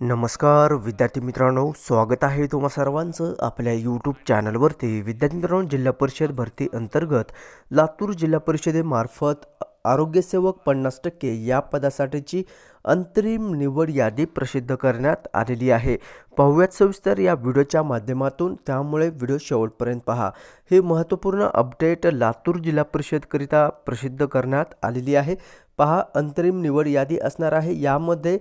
नमस्कार विद्यार्थी मित्रांनो स्वागत आहे तुम्हा सर्वांचं आपल्या यूट्यूब चॅनलवरती विद्यार्थी मित्रांनो जिल्हा परिषद भरती अंतर्गत लातूर जिल्हा परिषदेमार्फत आरोग्यसेवक पन्नास टक्के या पदासाठीची अंतरिम निवड यादी प्रसिद्ध करण्यात आलेली आहे. पाहूयात सविस्तर या व्हिडिओच्या माध्यमातून. त्यामुळे व्हिडिओ शेवटपर्यंत पहा. हे महत्त्वपूर्ण अपडेट लातूर जिल्हा परिषदकरिता प्रसिद्ध करण्यात आलेली आहे. पहा अंतरिम निवड यादी असणार आहे. यामध्ये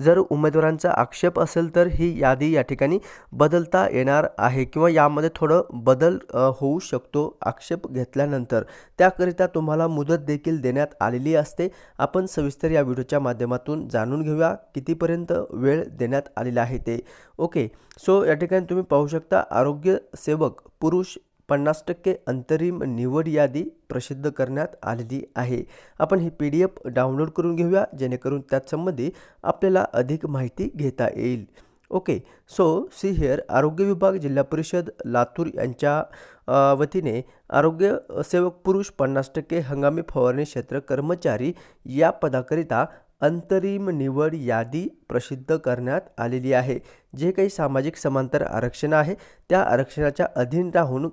जर उमेदवारांचा आक्षेप असेल तर ही यादी या ठिकाणी बदलता येणार आहे किंवा यामध्ये थोडं बदल होऊ शकतो आक्षेप घेतल्यानंतर. त्याकरिता तुम्हाला मुदत देखील देण्यात आलेली असते. आपण सविस्तर या व्हिडिओच्या माध्यमातून जाणून घेऊया कितीपर्यंत वेळ देण्यात आलेला आहे ते. ओके. सो या ठिकाणी तुम्ही पाहू शकता आरोग्य सेवक पुरुष पन्नास टक्के अंतरिम निवड यादी प्रसिद्ध करण्यात आलेली आहे. आपण ही पी डी एफ डाउनलोड करून घेऊया जेणेकरून त्यासंबंधी आपल्याला अधिक माहिती घेता येईल. ओके सो सी हेअर आरोग्य विभाग जिल्हा परिषद लातूर यांच्या वतीने आरोग्य सेवक पुरुष पन्नास टक्के हंगामी फवारणी क्षेत्र कर्मचारी या पदाकरिता अंतरिम निवड यादी प्रसिद्ध करण्यात आलेली आहे. जे काही सामाजिक समांतर आरक्षण आहे त्या आरक्षणाच्या अधीन राहून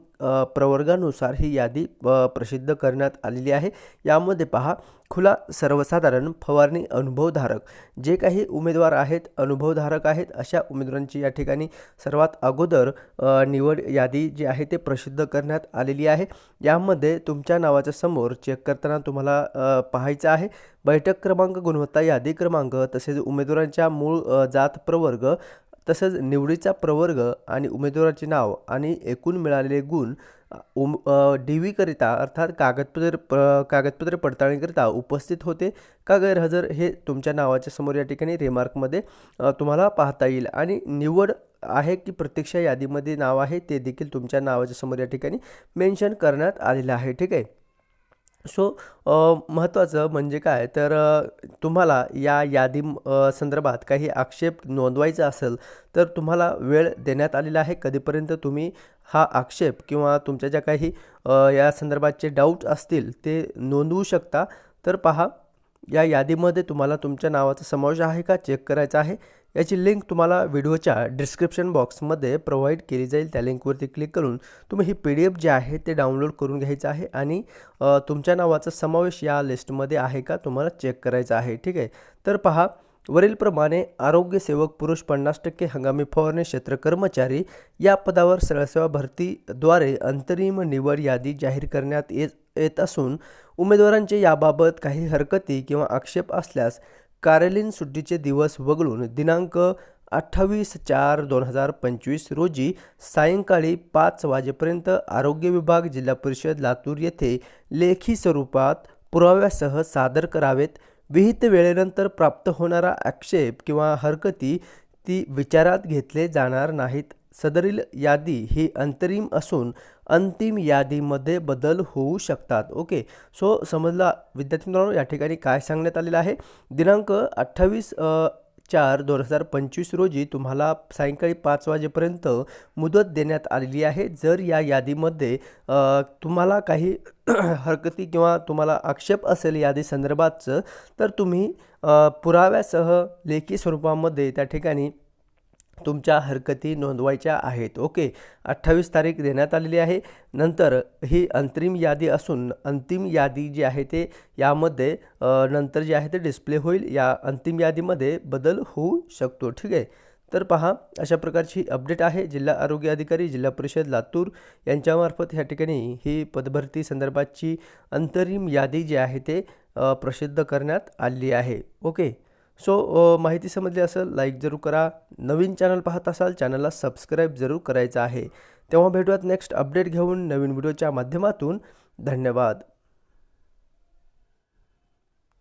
प्रवर्गानुसार ही यादी प्रसिद्ध करण्यात आलेली आहे. यामध्ये पहा खुला सर्वसाधारण फवारणी अनुभवधारक जे काही उमेदवार आहेत अनुभवधारक आहेत अशा उमेदवारांची या ठिकाणी सर्वात अगोदर निवड यादी जी आहे ते प्रसिद्ध करण्यात आलेली आहे. यामध्ये तुमच्या नावाच्या समोर चेक करताना तुम्हाला पाहायचं आहे. बैठक क्रमांक गुणवत्ता यादी क्रमांक तसेच उमेदवारांच्या मूळ जात प्रवर्ग तसंच निवडीचा प्रवर्ग आणि उमेदवाराचे नाव आणि एकूण मिळालेले गुण उम डी व्हीकरिता अर्थात कागदपत्र प कागदपत्र पडताळणीकरिता उपस्थित होते. का गैरहजर हे तुमच्या नावाच्या समोर या ठिकाणी रिमार्कमध्ये तुम्हाला पाहता येईल. आणि निवड आहे की प्रतीक्षा यादीमध्ये नाव आहे ते देखील तुमच्या नावाच्या समोर या ठिकाणी मेन्शन करण्यात आलेलं आहे. ठीक आहे? सो महत्त्वाचं म्हणजे काय? तर तुम्हाला या यादी संदर्भात काही आक्षेप नोंदवायचा असेल तर तुम्हाला वेळ देण्यात आलेला आहे. कधीपर्यंत तुम्ही हा आक्षेप किंवा तुमच्या ज्या काही या संदर्भातचे डाऊट असतील ते नोंदवू शकता. तर पहा या यादीमध्ये तुम्हाला तुमच्या नावाचा समावेश आहे का? चेक करायचा आहे. याची लिंक तुम्हाला व्हिडिओच्या डिस्क्रिप्शन बॉक्समध्ये प्रोव्हाइड केली जाईल. त्या लिंकवरती क्लिक करून तुम्ही ही पी डी एफ जे आहे ते डाउनलोड करून घ्यायचं आहे आणि तुमच्या नावाचा समावेश या लिस्टमध्ये आहे का तुम्हाला चेक करायचा आहे. ठीक आहे? तर पहा वरीलप्रमाणे आरोग्यसेवक पुरुष पन्नास टक्के हंगामी फवारणी क्षेत्र कर्मचारी या पदावर सरळसेवा भरतीद्वारे अंतरिम निवड यादी जाहीर करण्यात येत येत असून उमेदवारांचे याबाबत काही हरकती किंवा आक्षेप असल्यास कार्यालयीन सुट्टीचे दिवस वगळून दिनांक अठ्ठावीस चार दोन हजार पंचवीस रोजी सायंकाळी पाच वाजेपर्यंत आरोग्य विभाग जिल्हा परिषद लातूर येथे लेखी स्वरूपात पुराव्यासह सादर करावेत. विहित वेळेनंतर प्राप्त होणारा आक्षेप किंवा हरकती ती विचारात घेतले जाणार नाहीत. सदरील यादी ही अंतरिम असून अंतिम यादीमध्ये बदल होऊ शकतात. ओके. सो समजला? विद्यार्थी मित्रांनो या ठिकाणी काय सांगण्यात आलेलं आहे? दिनांक अठ्ठावीस चार दोन हजार पंचवीस रोजी तुम्हाला सायंकाळी पाच वाजेपर्यंत मुदत देण्यात आलेली आहे. जर या यादीमध्ये तुम्हाला काही हरकती किंवा तुम्हाला आक्षेप असेल यादी संदर्भातचं तर तुम्ही पुराव्यासह लेखी स्वरूपामध्ये त्या ठिकाणी तुमच्या हरकती नोंदवायच्या आहेत. ओके. अठ्ठावीस तारीख देण्यात आलेली आहे. नंतर ही अंतरिम यादी असून अंतिम यादी जी आहे ते यामध्ये नंतर जे आहे ते डिस्प्ले होईल. या अंतिम यादीमध्ये बदल होऊ शकतो. ठीक आहे. तर पहा अशा प्रकारची अपडेट आहे. जिल्हा आरोग्य अधिकारी जिल्हा परिषद लातूर यांच्यामार्फत ह्या ठिकाणी ही पदभरती संदर्भातची अंतरिम यादी जी आहे ते प्रसिद्ध करण्यात आलेली आहे. ओके. सो माहिती समजली असेल लाईक जरूर करा. नवीन चॅनल पाहत असाल चॅनलला सबस्क्राईब जरूर करायचं आहे. तेव्हा भेटूयात नेक्स्ट अपडेट घेऊन नवीन व्हिडिओच्या माध्यमातून. धन्यवाद.